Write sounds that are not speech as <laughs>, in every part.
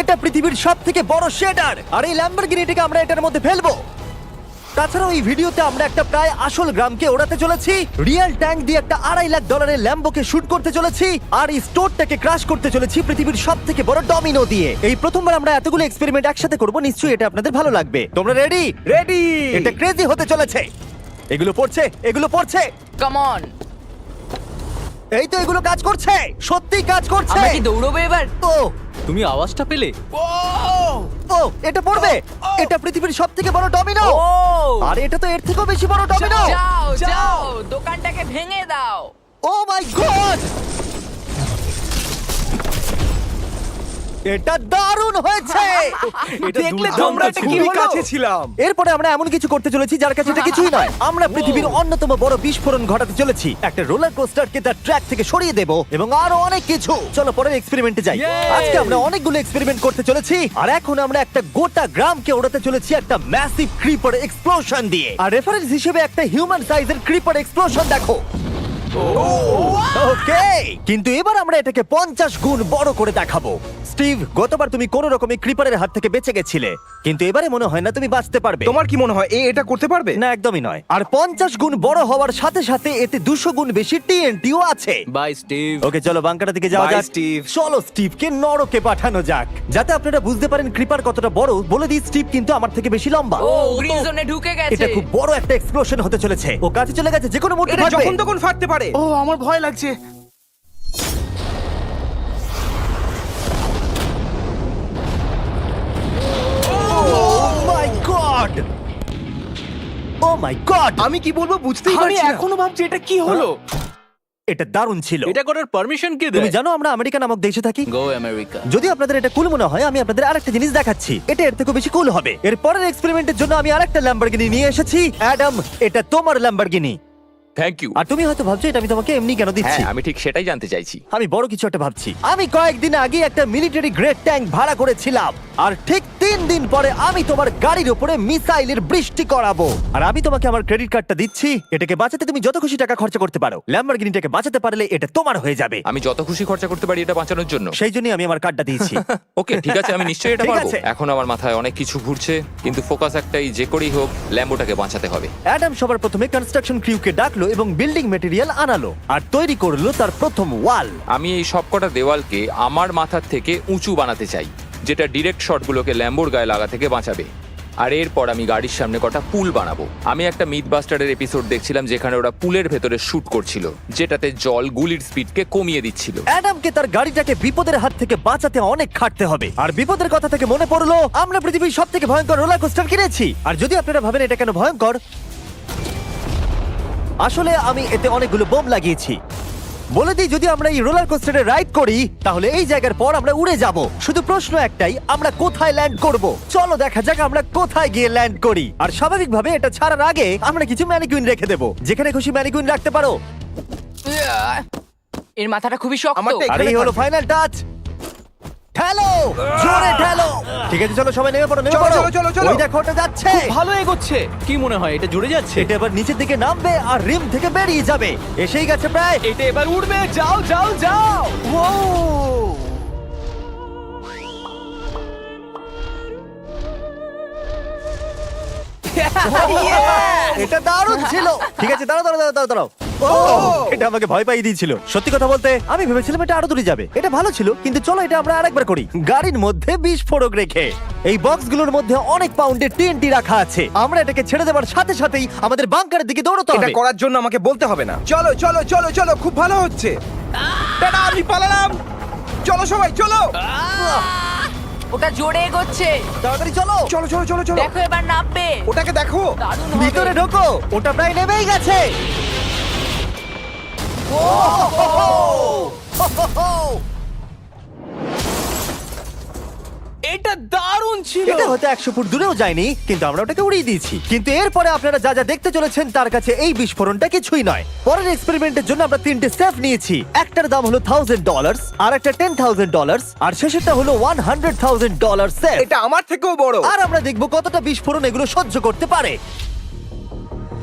এটা পৃথিবীর সব থেকে বড় শেডার। আর এই ল্যাম্বরগিনিটাকে আমরা এটার মধ্যে ফেলব। তাছাড়াও এই ভিডিওতে আমরা একটা প্রায় আসল গ্রামকে ওড়াতে চলেছি। রিয়েল ট্যাঙ্ক দিয়ে একটা আড়াই লাখ ডলারের ল্যাম্বোকে শুট করতে চলেছি। আর এই স্টোরটাকে ক্রাশ করতে চলেছি পৃথিবীর সব থেকে বড় ডমিনো দিয়ে। এই প্রথমবার আমরা এতগুলো এক্সপেরিমেন্ট একসাথে করব নিশ্চয়ই এটা আপনাদের ভালো লাগবে। তোমরা রেডি রেডি এটা ক্রেজি হতে চলেছে। এগুলো পড়ছে এগুলো পড়ছে। কাম অন এই তো এগুলো কাজ করছে। সত্যি কাজ করছে। আমরা কি দৌড়বো এবার? ও। তুমি আওয়াজটা পেলে? ও। এটা পড়বে। এটা পৃথিবীর সব থেকে বড় ডমিনো ও। আর এটা তো এর থেকেও বেশি বড় ডমিনো যাও যাও দোকানটাকে ভেঙে দাও। ও মাই গড এটা দারুণ হয়েছে! এটা দেখলে দুর্দান্ত তোমরা এটা ছিল। কি খুবই হলো? কাছে ছিলাম। এরপরে আমরা এমন কিছু করতে চলেছি যার কাছে এটা কিছুই নয়। আমরা পৃথিবীর অন্যতম বড় বিস্ফোরণ ঘটাতে চলেছি। একটা রোলার কোস্টারকে তার ট্র্যাক থেকে সরিয়ে দেব এবং আরও অনেক কিছু। চলো পরের এক্সপেরিমেন্টে যাই। Yay! আজকে আমরা অনেকগুলো এক্সপেরিমেন্ট করতে চলেছি। আর এখন আমরা একটা গোটা গ্রামকে ওড়াতে চলেছি একটা ম্যাসিভ ক্রিপার এক্সপ্লোশন দিয়ে। আর রেফারেন্স হিসেবে একটা হিউম্যান সাইজের ক্রিপার এক্সপ্লোশন দেখো। ওকে কিন্তু এবার আমরা এটাকে পঞ্চাশ গুণ বড় করে দেখাবো। স্টিভ গতবার তুমি কোন রকমে ক্রিপারের হাত থেকে বেঁচে গেছিলে কিন্তু এবারে মনে হয় না তুমি বাঁচতে পারবে। তোমার কি মনে হয় এ এটা করতে পারবে? না একদমই নয়। আর পঞ্চাশ গুণ বড় হওয়ার সাথে সাথে এতে দুশো গুণ বেশি টিএনটিও আছে। বাই স্টিভ ওকে চলো বাংকাটা দিকে যাওয়া Bye, যাক। Steve. চলো স্টিভকে নরকে পাঠানো যাক। যাতে আপনারা বুঝতে পারেন ক্রিপার কতটা বড় বলে দিই স্টিভ কিন্তু আমার থেকে বেশি লম্বা। ও গ্রিন জোনে ঢুকে গেছে। এটা খুব বড় একটা এক্সপ্লোশন হতে চলেছে। ও কাছে চলে গেছে যে কোনো মুহূর্তে এটা ফাটবে। যখন তখন ফাটতে পারে। ও আমার ভয় লাগছে। মাই গড ও মাই গড আমি কি বলব বুঝতেই আমি পারছি না। এখনও ভাবছি এটা কি হলো? এটা দারুণ ছিল। এটা করার পারমিশন কে তুমি দেয়? জানো আমরা আমেরিকা নামক দেশে থাকি? গো আমেরিকা যদি আপনাদের এটা কুল মনে হয় আমি আপনাদের আরেকটা জিনিস দেখাচ্ছি। এটা এর থেকে বেশি কুল হবে। এর পরের এক্সপেরিমেন্টের জন্য আমি আরেকটা ল্যাম্বরগিনি নিয়ে এসেছি। অ্যাডাম এটা তোমার ল্যাম্বরগিনি থ্যাংক ইউ আর তুমি হয়তো ভাবছ এটা আমি তোমাকে এমনি কেন দিচ্ছি? হ্যাঁ আমি ঠিক সেটাই জানতে চাইছি। আমি বড় কিছু একটা ভাবছি। আমি কয়েকদিন আগে একটা মিলিটারি গ্রেড ট্যাঙ্ক ভাড়া করেছিলাম। আর ঠিক তিন দিন পরে আমি তোমার গাড়ির উপরে মিসাইলের বৃষ্টি করাবো। আর আমি তোমাকে আমার ক্রেডিট কার্ডটা দিচ্ছি। এটাকে বাঁচাতে তুমি যত খুশি টাকা খরচা করতে পারো। ল্যাম্বরগিনিটাকে বাঁচাতে পারলে এটা তোমার হয়ে যাবে। আমি যত খুশি খরচা করতে পারি এটা বাঁচানোর জন্য। সেই জন্যই আমি আমার কার্ডটা দিয়েছি। <laughs> ওকে ঠিক আছে আমি নিশ্চয়ই এটা <laughs> ঠিক পারব। আছে। এখন আমার মাথায় অনেক কিছু ঘুরছে কিন্তু ফোকাস একটাই যে করেই হোক ল্যাম্বোটাকে বাঁচাতে হবে। অ্যাডাম সবার প্রথমে কনস্ট্রাকশন ক্রিউকে ডাকলো এবং বিল্ডিং মেটেরিয়াল আনালো আর তৈরি করল তার প্রথম ওয়াল আমি এই সবকটা দেওয়ালকে আমার মাথার থেকে উঁচু বানাতে চাই যেটা ডিরেক্ট শটগুলোকে ল্যাম্বোর গায়ে লাগা থেকে বাঁচাবে। আর এরপর আমি গাড়ির সামনে কটা পুল বানাবো। আমি একটা মিথ বাস্টারের এপিসোড দেখছিলাম যেখানে ওরা পুলের ভেতরে শুট করছিল যেটাতে জল গুলির স্পিডকে কমিয়ে দিচ্ছিল। অ্যাডামকে তার গাড়িটাকে বিপদের হাত থেকে বাঁচাতে অনেক খাটতে হবে। আর বিপদের কথা থেকে মনে পড়ল আমরা পৃথিবীর সব থেকে ভয়ঙ্কর রোলার কোস্টার কিনেছি। আর যদি আপনারা ভাবেন এটা কেন ভয়ঙ্কর আসলে আমি এতে অনেকগুলো বোম লাগিয়েছি। বলে দিই যদি আমরা এই রোলার কোস্টারে রাইড করি তাহলে এই জায়গার পর আমরা উড়ে যাব। শুধু প্রশ্ন একটাই আমরা কোথায় ল্যান্ড করব? চলো দেখা যাক আমরা কোথায় গিয়ে ল্যান্ড করি। আর স্বাভাবিকভাবে এটা ছাড়ার আগে আমরা কিছু ম্যানিকুইন রেখে দেবো। যেখানে খুশি ম্যানিকুইন রাখতে পারো। এর মাথাটা খুবই শক্ত। আর এই হলো ফাইনাল টাচ। ঠেলো জোরে ঠেলো। ঠিক আছে চলো সবাই নেমে পড়ো নেমে চলো, পড়ো। চলো, চলো, চলো। ওই দেখো ওটা যাচ্ছে। ভালো এগোচ্ছে। কি মনে হয় এটা জুড়ে যাচ্ছে? এটা এবার নিচের দিকে নামবে আর রিম থেকে বেরিয়ে যাবে। এসেই গেছে প্রায়। এটা এবার উঠবে যাও যাও যাও। <laughs> এটা দারুণ ছিল। ঠিক আছে দাঁড়াও দাঁড়াও দাঁড়াও দাঁড়াও। ও! এটা আমাকে ভয় পাইয়ে দিয়েছিল। সত্যি কথা বলতে আমি ভেবেছিলাম এটা আরও দূরে যাবে। এটা ভালো ছিল কিন্তু চলো এটা আমরা আরেকবার করি। গাড়ির মধ্যে বিস্ফোরক রেখে এই বক্সগুলোর মধ্যে অনেক পাউন্ডের টিএনটি রাখা আছে। আমরা এটাকে ছেড়ে দেওয়ার সাথে সাথেই আমাদের বাংকারের দিকে দৌড়তে এটা হবে। করার জন্য আমাকে বলতে হবে না। চলো চলো চলো চলো খুব ভালো হচ্ছে। টাটা আমি পালালাম। চলো সবাই চলো। ওটা জোরে এগোচ্ছে। তাড়াতাড়ি চলো। চলো চলো চলো চলো। দেখো এবার নামবে। ওটাকে দেখো। দারুণ ভিতরে ঢোকো। ওটা প্রায় নেমেই গেছে। এটা দারুণ ছিল। এটা হয়তো একশো ফুট দূরেও যায়নি কিন্তু আমরা ওটাকে উড়িয়ে দিয়েছি। কিন্তু এরপরে আপনারা যা যা দেখতে চলেছেন তার কাছে এই বিস্ফোরণটা কিছুই নয়। পরের এক্সপেরিমেন্টের জন্য আমরা তিনটে সেফ নিয়েছি। একটার দাম হলো থাউজেন্ড ডলার আর একটা টেন থাউজেন্ড ডলার আর শেষেরটা হলো one hundred thousand dollar safe এটা আমার থেকেও বড়। আর আমরা দেখব কতটা বিস্ফোরণ এগুলো সহ্য করতে পারে।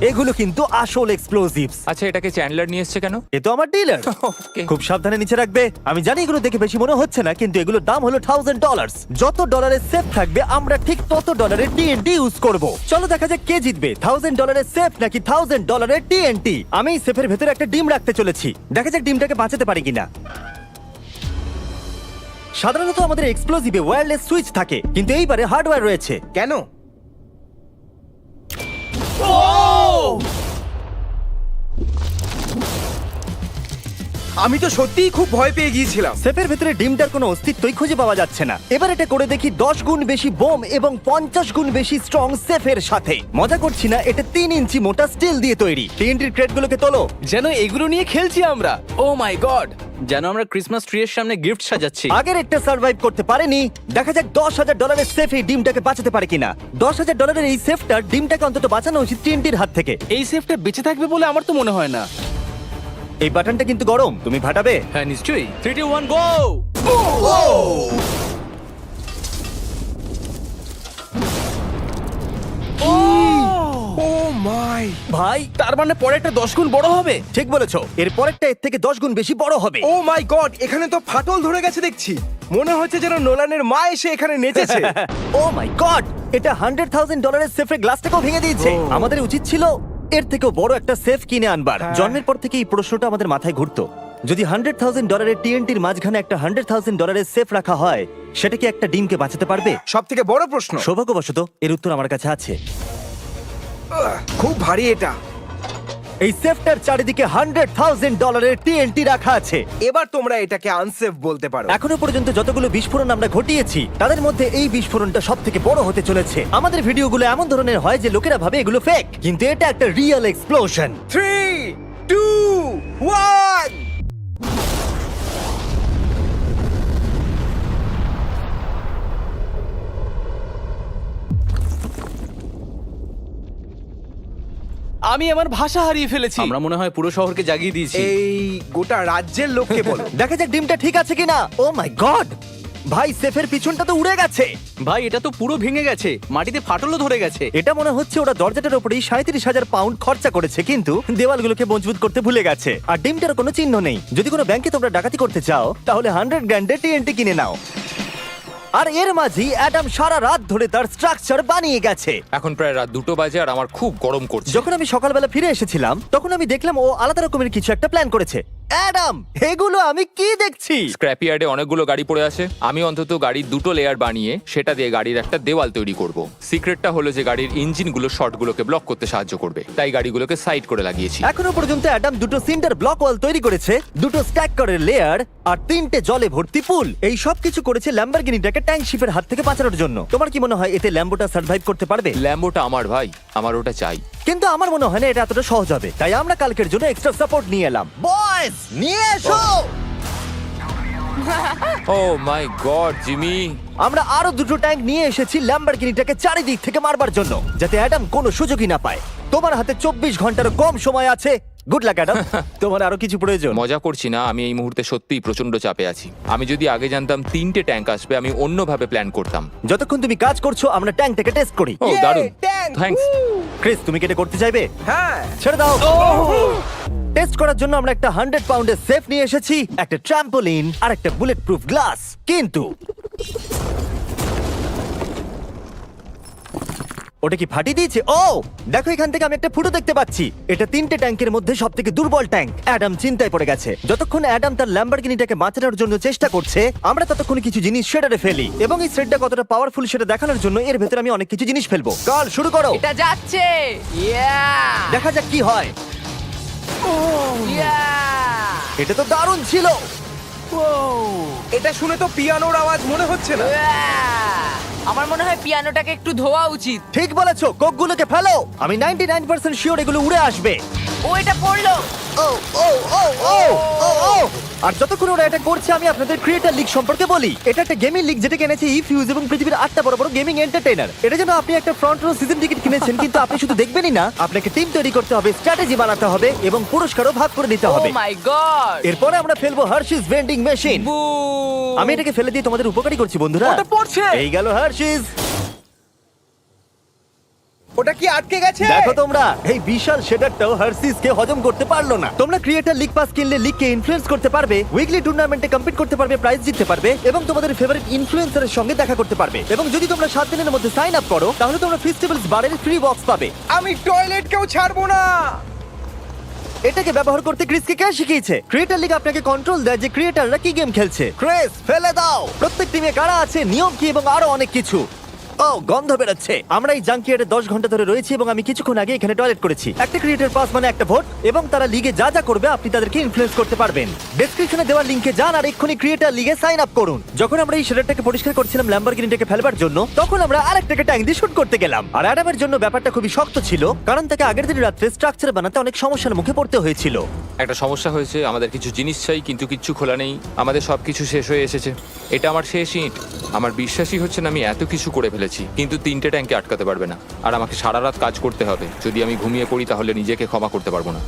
এগুলো কিন্তু আসল এক্সপ্লোসিভস আচ্ছা এটাকে চ্যান্ডলার নিয়ে এসছে কেন? এ তো আমার ডিলার. <laughs> খুব সাবধানে নিচে রাখবে। আমি জানি এগুলো দেখে বেশি মনে হচ্ছে না কিন্তু এগুলোর দাম হলো থাউজেন্ড ডলার যত ডলারের সেফ থাকবে আমরা ঠিক তত ডলারের টিএনটি ইউজ করব। চলো দেখা যাক কে জিতবে। থাউজেন্ড ডলারের সেফ নাকি থাউজেন্ড ডলারের টিএনটি আমি সেফের ভেতরে একটা ডিম রাখতে চলেছি। দেখা যাক ডিমটাকে বাঁচাতে পারি কিনা। সাধারণত আমাদের এক্সপ্লোসিভে ওয়্যারলেস সুইচ থাকে কিন্তু এইবারে হার্ডওয়্যার রয়েছে। কেন? আমি তো সত্যিই খুব ভয় পেয়ে গিয়েছিলাম। সেফের ভেতরে ডিমটার কোনো অস্তিত্বই খুঁজে পাওয়া যাচ্ছে না। এবার এটা করে দেখি দশ গুণ বেশি বোম এবং পঞ্চাশ গুণ বেশি স্ট্রং সেফের সাথে। মজা করছি না এটা তিন ইঞ্চি মোটা স্টিল দিয়ে তৈরি। টিএনটির ক্রেটগুলোকে তোলো। যেন এগুলো নিয়ে খেলছি আমরা। ও মাই গড যেন আমরা ক্রিসমাস ট্রি এর সামনে গিফট সাজাচ্ছি। আগের একটা সার্ভাইভ করতে পারেনি। দেখা যাক দশ হাজার ডলারের সেফ এই ডিমটাকে বাঁচাতে পারে কিনা। দশ হাজার ডলারের এই সেফটার ডিমটাকে অন্তত বাঁচানো উচিত টিএনটির হাত থেকে। এই সেফটা বেঁচে থাকবে বলে আমার তো মনে হয় না। এই বাটনটা কিন্তু গরম তুমি ফাটাবে। হ্যাঁ নিশ্চয়ই। Three two one go oh! My. ভাই তার মানে পরে একটা দশ গুণ বড় হবে? ঠিক বলেছ। এর পরেরটা এর থেকে দশ গুণ বেশি বড় হবে। ও মাই গড এখানে তো ফাটল ধরে গেছে দেখছি। মনে হচ্ছে যেন নোলানের মা এসে এখানে নেচেছে। <laughs> ও মাই গড এটা হান্ড্রেড থাউজেন্ড ডলারের সেফের গ্লাসটাকেও ভেঙে দিয়েছে। আমাদের উচিত ছিল এর থেকেও বড় একটা সেফ কিনে আনবার। হ্যাঁ। জন্মের পর থেকে এই প্রশ্নটা আমাদের মাথায় ঘুরতো। যদি হান্ড্রেড থাউজেন্ড ডলারের টিএনটির মাঝখানে একটা হান্ড্রেড থাউজেন্ড ডলারের সেফ রাখা হয় সেটা কি একটা ডিমকে বাঁচাতে পারবে? সব থেকে বড় প্রশ্ন। সৌভাগ্যবশত এর উত্তর আমার কাছে আছে। খুব ভারী এটা। এই সেফটার চারিদিকে হান্ড্রেড থাউজেন্ড ডলারের টিএনটি রাখা আছে। এবার তোমরা এটাকে আনসেফ বলতে পারো। এখনও পর্যন্ত যতগুলো বিস্ফোরণ আমরা ঘটিয়েছি তাদের মধ্যে এই বিস্ফোরণটা সব থেকে বড় হতে চলেছে। আমাদের ভিডিওগুলো এমন ধরনের হয় যে লোকেরা ভাবে এগুলো ফেক কিন্তু এটা একটা real explosion three two one আমি আমার ভাষা হারিয়ে ফেলেছি। আমরা মনে হয় পুরো শহরকে জাগিয়ে দিয়েছি। এই গোটা রাজ্যের লোককে বলো। <laughs> দেখা যাক ডিমটা ঠিক আছে কিনা। ও মাই গড ভাই সেফের পিছনটা তো উড়ে গেছে। ভাই এটা তো পুরো ভেঙে গেছে। মাটিতে ফাটলও ধরে গেছে। এটা মনে হচ্ছে ওরা দরজাটার উপরেই সাঁত্রিশ হাজার পাউন্ড খরচা করেছে কিন্তু দেওয়ালগুলোকে মজবুত করতে ভুলে গেছে। আর ডিমটার কোনো চিহ্ন নেই। যদি কোনো ব্যাংকে তোমরা ডাকাতি করতে চাও তাহলে হান্ড্রেড গ্র্যান্ডে টিএনটি কিনে নাও। আর এর মাঝেই অ্যাডাম সারা রাত ধরে তার স্ট্রাকচার বানিয়ে গেছে। এখন প্রায় রাত দুটো বাজে আর আমার খুব গরম করছে। যখন আমি সকালবেলা ফিরে এসেছিলাম তখন আমি দেখলাম ও আলাদা রকমের কিছু একটা প্ল্যান করেছে। অ্যাডাম এগুলো আমি কি দেখছি? স্ক্র্যাপ ইয়ার্ডে অনেকগুলো গাড়ি পড়ে আছে। আমি অন্তত গাড়ির দুটো লেয়ার বানিয়ে সেটা দিয়ে গাড়ির একটা দেওয়াল তৈরি করব। সিক্রেটটা হলো যে গাড়ির ইঞ্জিনগুলো শর্টগুলোকে ব্লক করতে সাহায্য করবে। তাই গাড়িগুলোকে সাইড করে লাগিয়েছি। এখনও পর্যন্ত অ্যাডাম দুটো সিন্টার ব্লক ওয়াল তৈরি করেছে দুটো স্ট্যাক করের লেয়ার আর তিনটে জলে ভর্তি পুল। এই সব কিছু করেছে ল্যাম্বরগিনিটাকে ট্যাঙ্ক শিপের হাত থেকে বাঁচানোর জন্য। তোমার কি মনে হয় এতে ল্যাম্বোটা সার্ভাইভ করতে পারবে? ল্যাম্বোটা আমার ভাই আমার ওটা চাই। কিন্তু আমার মনে হয় না এটা এতটা সহজ হবে। তাই আমরা কালকের জন্য এক্সট্রা সাপোর্ট নিয়ে এলাম। বয়স নিয়ে এসো! Oh my God Jimmy. আমরা আরও দুটো ট্যাঙ্ক নিয়ে এসেছি ল্যাম্বরগিনিটাকে চারিদিক থেকে মারবার জন্য যাতে অ্যাডাম কোনো সুযোগই না পায়। তোমার হাতে চব্বিশ ঘণ্টার কম সময় আছে গুড লাক অ্যাডাম তোমার আরও কিছু প্রয়োজন। মজা করছি না আমি এই মুহূর্তে সত্যিই প্রচণ্ড চাপে আছি। আমি যদি আগে জানতাম তিনটে ট্যাঙ্ক আসবে আমি অন্যভাবে প্ল্যান করতাম। যতক্ষণ তুমি কাজ করছ আমরা ট্যাঙ্কটাকে টেস্ট করি। ও Yay, দারুণ। tank! থ্যাঙ্কস ক্রিস তুমি কি এটা করতে চাইবে? হ্যাঁ। ছেড়ে দাও। টেস্ট করার জন্য আমরা একটা হান্ড্রেড পাউন্ডের সেফ নিয়ে এসেছি একটা ট্রাম্পোলিন আর একটা বুলেট প্রুফ গ্লাস কিন্তু ওটা কি ফাটিয়ে দিয়েছে? ও দেখো এখান থেকে আমি একটা ফুটো দেখতে পাচ্ছি। এটা তিনটে ট্যাঙ্কের মধ্যে সব থেকে দুর্বল ট্যাঙ্ক। অ্যাডাম চিন্তায় পড়ে গেছে। যতক্ষণ অ্যাডাম তার ল্যাম্বরগিনিটাকে বাঁচানোর জন্য চেষ্টা করছে আমরা ততক্ষণ কিছু জিনিস শেডারে ফেলি। এবং এই শেডটা কতটা পাওয়ারফুল সেটা দেখানোর জন্য এর ভেতরে আমি অনেক কিছু জিনিস ফেলব। কাল শুরু করো। এটা যাচ্ছে। ইয়া দেখা যাক কি হয়। ইয়া এটা তো দারুণ ছিল। এটা শুনে তো পিয়ানোর আওয়াজ মনে হচ্ছে না। আমার মনে হয় পিয়ানোটাকে একটু ধোয়া উচিত। ঠিক বলেছ, কোকগুলোকে ফেলো। আমি 99% শিওর এগুলো উড়ে আসবে। ও এটা পড়ল। ও ও ও ও ও ও আর যতক্ষণ ওরা এটা করছে আমি আপনাদের ক্রিয়েটার লিগ সম্পর্কে বলি। এটা একটা গেমিং লিগ যেটা কিনেছে ইফিউজ এবং পৃথিবীর আটটা বড় বড় গেমিং এন্টারটেইনার এটা যেন আপনি একটা ফ্রন্ট রো সিজন টিকিট কিনেছেন কিন্তু আপনি শুধু দেখবেনই না আপনাকে টিম তৈরি করতে হবে স্ট্র্যাটেজি বানাতে হবে এবং পুরস্কারও ভাগ করে নিতে হবে। মাই গড এরপরে আমরা ফেলব হার্শিস ভেন্ডিং মেশিন আমি এটাকে ফেলে দিয়ে তোমাদের উপকারী করছি বন্ধুরা। ওটা পড়ছে। এই গেল হার্শিস ওটা কি আটকে গেছে? দেখো তোমরা এই বিশাল শেডারটাও হার্সিস কে হজম করতে পারল না। তোমরা ক্রিয়েটার লিগ পাস কিনলে লিগ কে ইনফ্লুয়েন্স করতে পারবে উইকলি টুর্নামেন্টে কম্পিট করতে পারবে প্রাইজ জিততে পারবে এবং তোমাদের ফেভারিট ইনফ্লুয়েন্সারের সঙ্গে দেখা করতে পারবে। এবং যদি তোমরা সাত দিনের মধ্যে সাইন আপ করো তাহলে তোমরা ফেস্টিভ্যালস বারের ফ্রি বক্স পাবে। আমি টয়লেট কেউ ছাড়বো না! এটাকে ব্যবহার করতে ক্রিসকে কে শিখিয়েছে? ক্রিয়েটার লিগ আপনাকে কন্ট্রোল দেয় যে ক্রিয়েটাররা কি গেম খেলছে। ক্রিস ফেলে দাও! প্রত্যেক টিমে কারা আছে নিয়ম কি এবং আরও অনেক কিছু। ও, গন্ধ বেরোচ্ছে। আমরা এই জাঙ্কিয়ারে দশ ঘণ্টা ধরে রয়েছি এবং আমি কিছুক্ষণ আগে এখানে টয়লেট করেছি। একটা ক্রিয়েটার পাস মানে একটা ভোট এবং তারা লিগে যা যা করবে আপনি তাদেরকে ইনফ্লুয়েন্স করতে পারবেন। ডেসক্রিপশনে দেওয়া লিঙ্কে যান আর এক্ষুনি ক্রিয়েটার লিগে সাইন আপ করুন। যখন আমরা এই শেডারটাকে পরিষ্কার করছিলাম ল্যাম্বরগিনিটাকে ফেলবার জন্য, তখন আমরা আরেকটাকে ট্যাঙ্ক দিয়ে শুট করতে গেলাম। আর অ্যাডামের জন্য ব্যাপারটা খুবই শক্ত ছিল, কারণ তাকে আগের দিন রাত্রে স্ট্রাকচার বানাতে অনেক সমস্যার মুখে পড়তে হয়েছিল। একটা সমস্যা হয়েছে, আমাদের কিছু জিনিস চাই, কিন্তু কিচ্ছু খোলা নেই। আমাদের সবকিছু শেষ হয়ে এসেছে। এটা আমার শেষ ইট। আমার বিশ্বাসই হচ্ছে না আমি এত কিছু করে ফেলেছি। কিন্তু তিনটে ট্যাঙ্কে আটকাতে পারবে না। আর আমাকে সারা রাত কাজ করতে হবে। যদি আমি ঘুমিয়ে পড়ি তাহলে নিজেকে ক্ষমা করতে পারব না।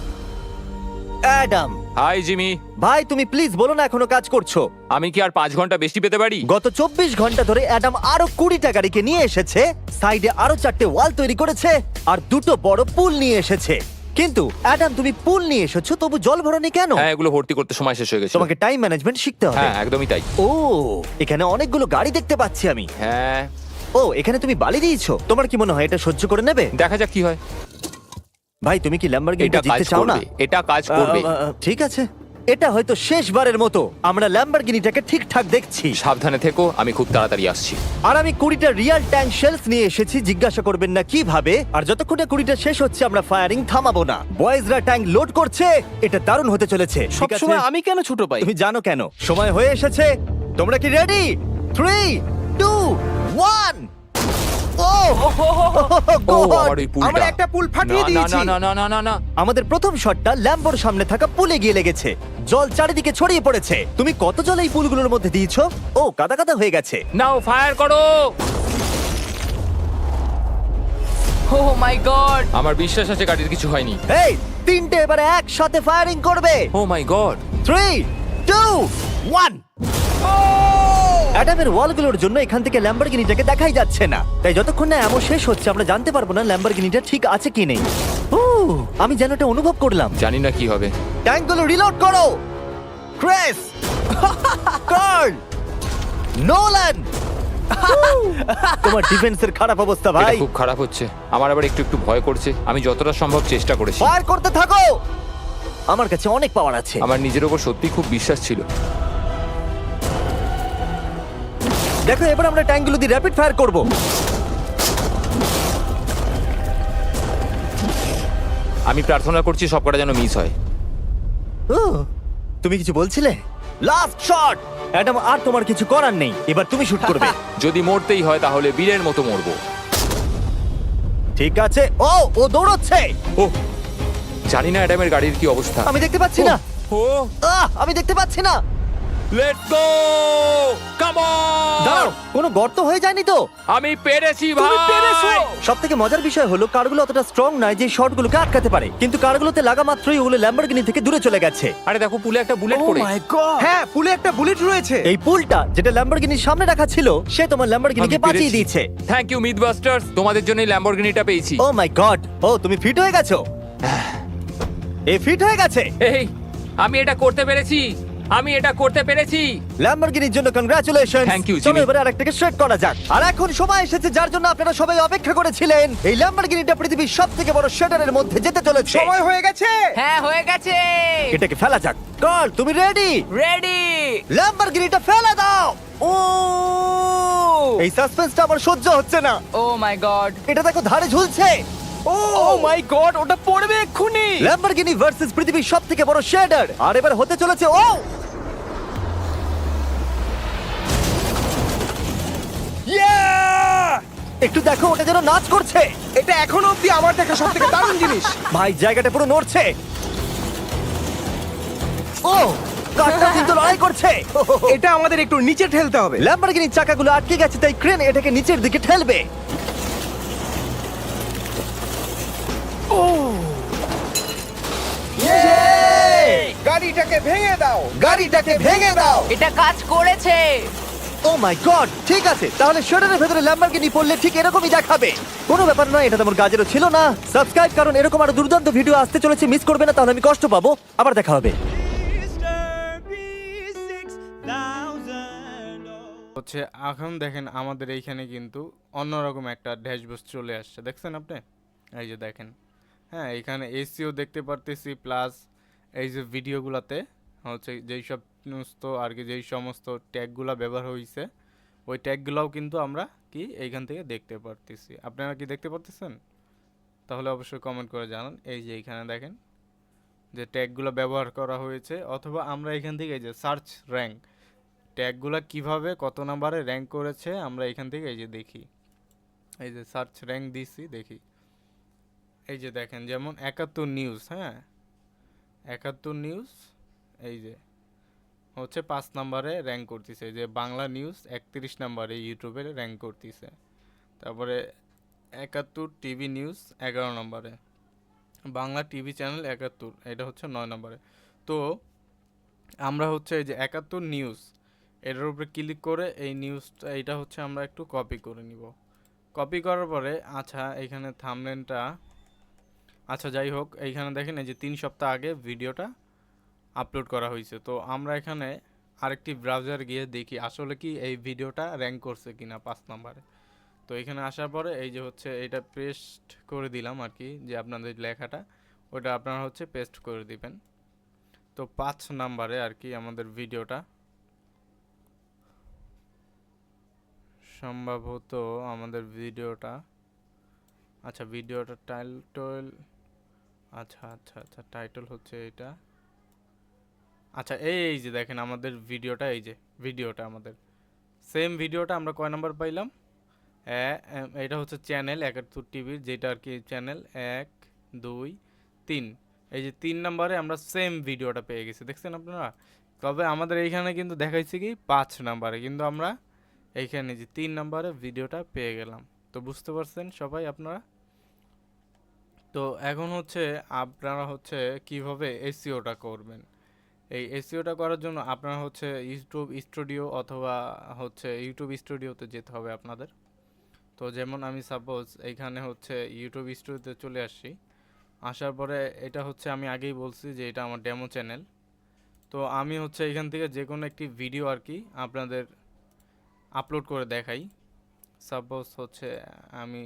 অ্যাডাম! Hi Jimmy. ভাই তুমি প্লিজ বলো না এখনও কাজ করছ। আমি কি আর পাঁচ ঘণ্টা বেশি পেতে পারি? গত চব্বিশ ঘণ্টা ধরে অ্যাডাম আরও কুড়িটা গাড়িকে নিয়ে এসেছে। সাইডে আরও চারটে ওয়াল তৈরি করেছে। আর দুটো বড় পুল নিয়ে এসেছে। কিন্তু অ্যাডাম তুমি পুল নিয়ে এসেছ তবু জল ভরনি কেন? হ্যাঁ এগুলো ভর্তি করতে সময় শেষ হয়ে গেছে। তোমাকে টাইম ম্যানেজমেন্ট শিখতে হবে। হ্যাঁ একদমই তাই। ও এখানে অনেকগুলো গাড়ি দেখতে পাচ্ছি আমি। হ্যাঁ। ও এখানে তুমি বালি দিয়েছ? তোমার কি মনে হয় এটা সহ্য করে নেবে? দেখা যাক কি হয়। ভাই তুমি কি ল্যাম্বরগিনিটা এটা কাজ জিততে চাও না? করবে এটা কাজ করবে। আহ, আহ, ঠিক আছে। এটা হয়তো শেষবারের মতো। আমরা ল্যাম্বরগিনিটাকে ঠিকঠাক দেখছি। সাবধানে থেকো আমি খুব তাড়াতাড়ি আসছি। আর আমি কুড়িটা রিয়াল ট্যাঙ্ক শেলস নিয়ে এসেছি জিজ্ঞাসা করবেন না কীভাবে আর যতক্ষণ না কুড়িটা শেষ হচ্ছে আমরা ফায়ারিং থামাবো না। বয়েজরা ট্যাঙ্ক লোড করছে এটা দারুণ হতে চলেছে। ঠিক আছে? সবসময় আমি কেন ছোট পাই? তুমি জানো কেন? সময় হয়ে এসেছে। তোমরা কি ready three two one oh oh God! আমার ওই পুলটা। আমরা একটা পুল ফাটিয়ে না, দিয়েছি। না না না না না। না আমাদের প্রথম শটটা ল্যাম্বোর সামনে থাকা পুলে গিয়ে লেগেছে। জল চারিদিকে ছড়িয়ে পড়েছে। তুমি কত জল এই পুলগুলোর মধ্যে দিয়েছ? ও কাদা কাদা হয়ে গেছে। নাও ফায়ার করো! ও মাই গড আমার বিশ্বাস আছে গাড়ির কিছু হয়নি। এই তিনটে এবারে একসাথে ফায়ারিং করবে। ও my God three two one অ্যাডামের ওয়ালগুলোর জন্য এখান থেকে ল্যাম্বরগিনিটাকে দেখাই যাচ্ছে না। তাই যতক্ষণ না এমন শেষ হচ্ছে আমরা জানতে পারব না ল্যাম্বরগিনিটা ঠিক আছে কি নেই। আমি যেন এটা অনুভব করলাম। জানি না কি হবে। ট্যাঙ্কগুলো রিলোড করো! ক্রেস কার্ল নোলান তোমার ডিফেন্সের খারাপ অবস্থা এটা ভাই। খুব খারাপ হচ্ছে। আমার আবার একটু একটু ভয় করছে। আমি যতটা সম্ভব চেষ্টা করেছি। ফায়ার করতে থাকো! আমার কাছে অনেক পাওয়ার আছে। আমার নিজের ওপর সত্যি খুব বিশ্বাস ছিল। দেখো এবার আমরা ট্যাঙ্কগুলো দিয়ে র্যাপিড ফায়ার করব। আমি প্রার্থনা করছি সবকটা যেন মিস হয়। তুমি কিছু বলছিলে? লাস্ট শট অ্যাডাম আর তোমার কিছু করার নেই। এবার তুমি শুট <laughs> করবে। যদি মরতেই হয় তাহলে বীরের মতো মরবো। ঠিক আছে। ও ও দৌড়চ্ছে! ও জানি না অ্যাডামের গাড়ির কি অবস্থা। আমি দেখতে পাচ্ছি না। ও। আহ, আমি দেখতে পাচ্ছি না। লেটস গো কাম দাঁড়াও কোনো গর্ত হয়ে যায়নি তো? আমি পেরেছি তুমি ভাই! পেরেছ! সব থেকে মজার বিষয় হলো কারগুলো অতটা স্ট্রং নয় যে শটগুলোকে আটকাতে পারে। কিন্তু কারগুলোতে লাগা মাত্রই ওগুলো ল্যাম্বরগিনি থেকে দূরে চলে গেছে। আরে দেখো পুলে একটা বুলেট ও পড়ে। মাই গড হ্যাঁ পুলে একটা বুলেট রয়েছে। এই পুলটা যেটা ল্যাম্বরগিনির সামনে রাখা ছিল সে তোমার ল্যাম্বরগিনিকে বাঁচিয়ে দিয়েছে। থ্যাংক ইউ মিথবাস্টার্স তোমাদের জন্য এই ল্যাম্বরগিনিটা পেয়েছি। ও মাই গড ও তুমি ফিট হয়ে গেছো? <sighs> এই ফিট হয়ে গেছে? এই আমি এটা করতে পেরেছি। আমি এটা করতে পেরেছি। ল্যাম্বরগিনির জন্য কংগ্রাচুলেশন Thank you, চলো Jimmy. এবারে আরেকটাকে স্ট্রেট করা যাক। আর এখন সময় এসেছে যার জন্য আপনারা সবাই অপেক্ষা করেছিলেন। এই ল্যাম্বরগিনিটা পৃথিবীর সব থেকে বড় শেডারের মধ্যে যেতে চলেছে। সময় হয়ে গেছে। হ্যাঁ হয়ে গেছে। এটাকে ফেলা যাক। কল তুমি রেডি রেডি ল্যাম্বরগিনিটা ফেলে দাও। ও! এই সাসপেন্সটা আমার সহ্য হচ্ছে না। Oh my God. এটা দেখো ধারে ঝুলছে। ও! মাই গড ওটা পড়বে এক্ষুনি। ল্যাম্বরগিনি ভার্সেস পৃথিবীর সব থেকে বড় শেডার আর এবার হতে চলেছে ও! একটু দেখো ওটা যেন নাচ করছে। এটা এখনও অব্দি আমার দেখা সব থেকে দারুণ জিনিস। ভাই জায়গাটা পুরো নড়ছে। ও কারটা কিন্তু লড়াই করছে। এটা আমাদের একটু নিচে ঠেলতে হবে। ল্যাম্বরগিনির চাকাগুলো আটকে গেছে তাই ক্রেন এটাকে নিচের দিকে ঠেলবে। ও। গাড়িটাকে ভেঙে দাও। গাড়িটাকে ভেঙে দাও। এটা কাজ করেছে। ও মাই গড ঠিক আছে। তাহলে শেডারের ভেতরে ল্যাম্বরগিনি পড়লে ঠিক এরকমই দেখাবে। কোনো ব্যাপার নয়, এটা তেমন কাজেরও ছিল না। সাবস্ক্রাইব কারণ এরকম আরও দুর্দান্ত ভিডিও আসতে চলেছে মিস করবে না, তাহলে আমি কষ্ট পাবো। আবার দেখা হবে। হচ্ছে, এখন দেখেন আমাদের এইখানে কিন্তু অন্যরকম একটা ড্যাশবোর্ড চলে আসছে। দেখছেন আপনি? এই যে দেখেন। হ্যাঁ এখানে এসিও দেখতে পারতেছি প্লাস এই যে ভিডিওগুলোতে হচ্ছে যেই সব সমস্ত আর কি যেই সমস্ত ট্যাগগুলো ব্যবহার হয়েছে ওই ট্যাগগুলোও কিন্তু আমরা কি এইখান থেকে দেখতে পারতেছি। আপনারা কি দেখতে পারতেছেন? তাহলে অবশ্যই কমেন্ট করে জানান। এই যে এইখানে দেখেন যে ট্যাগগুলো ব্যবহার করা হয়েছে, অথবা আমরা এখান থেকে এই যে সার্চ র্যাঙ্ক ট্যাগগুলো কীভাবে কত নাম্বারে র্যাঙ্ক করেছে, আমরা এখান থেকে এই যে দেখি। এই যে সার্চ র্যাঙ্ক দিছি, দেখি। এই যে দেখেন, যেমন একাত্তর নিউজ হ্যাঁ? একাত্তর নিউজ এই যে হচ্ছে পাঁচ নাম্বারে র্যাঙ্ক করতেছে। যে বাংলা নিউজ একত্রিশ নাম্বারে ইউটিউবে র্যাঙ্ক করতেছে। তারপরে একাত্তর টিভি নিউজ এগারো নম্বরে। বাংলা টিভি চ্যানেল একাত্তর, এটা হচ্ছে নয় নম্বরে। তো আমরা হচ্ছে এই যে একাত্তর নিউজ এটার উপরে ক্লিক করে এই নিউজটা এটা হচ্ছে আমরা একটু কপি করে নিব। কপি করার পরে আচ্ছা এখানে থামলেনটা আচ্ছা যাই হোক, এইখানে দেখেন এই যে তিন সপ্তাহ আগে ভিডিওটা আপলোড করা হয়েছে। তো আমরা এখানে আরেকটি ব্রাউজার গিয়ে দেখি, আসলে কি এই ভিডিওটা র্যাঙ্ক করছে কিনা পাঁচ নম্বরে। তো এখানে আসার পরে এই যে হচ্ছে এটা পেস্ট করে দিলাম আর কি, যে আপনাদের লেখাটা, ওটা আপনারা হচ্ছে পেস্ট করে দিবেন। তো পাঁচ নাম্বারে আর কি আমাদের ভিডিওটা। সম্ভবত আমাদের ভিডিওটা আচ্ছা ভিডিওটা টাইটল আচ্ছা আচ্ছা আচ্ছা টাইটল হচ্ছে এটা। আচ্ছা এই যে দেখেন আমাদের ভিডিওটা, এই যে ভিডিওটা আমাদের। সেম ভিডিওটা আমরা কয় নাম্বার পাইলাম? এটা হচ্ছে চ্যানেল, একাত্তর টিভির যেটা আর কি চ্যানেল, এক, দুই, তিন। এই যে তিন নম্বরে আমরা সেম ভিডিওটা পেয়ে গেছি, দেখছেন আপনারা? তবে আমাদের এইখানে কিন্তু দেখাইছে কি, পাঁচ নাম্বারে, কিন্তু আমরা এইখানে যে তিন নাম্বারে ভিডিওটা পেয়ে গেলাম। তো বুঝতে পারছেন সবাই আপনারা? তো এখন হচ্ছে আপনারা হচ্ছে কীভাবে এসিওটা করবেন? এই এসিওটা করার জন্য আপনারা হচ্ছে ইউটিউব স্টুডিও অথবা হচ্ছে ইউটিউব স্টুডিওতে যেতে হবে আপনাদের। তো যেমন আমি সাপোজ এইখানে হচ্ছে ইউটিউব স্টুডিওতে চলে আসছি আসার পরে এটা হচ্ছে আমি আগেই বলছি যে এটা আমার ডেমো চ্যানেল তো আমি হচ্ছে এখান থেকে যে কোনো একটি ভিডিও আর কি আপনাদের আপলোড করে দেখাই। সাপোজ হচ্ছে আমি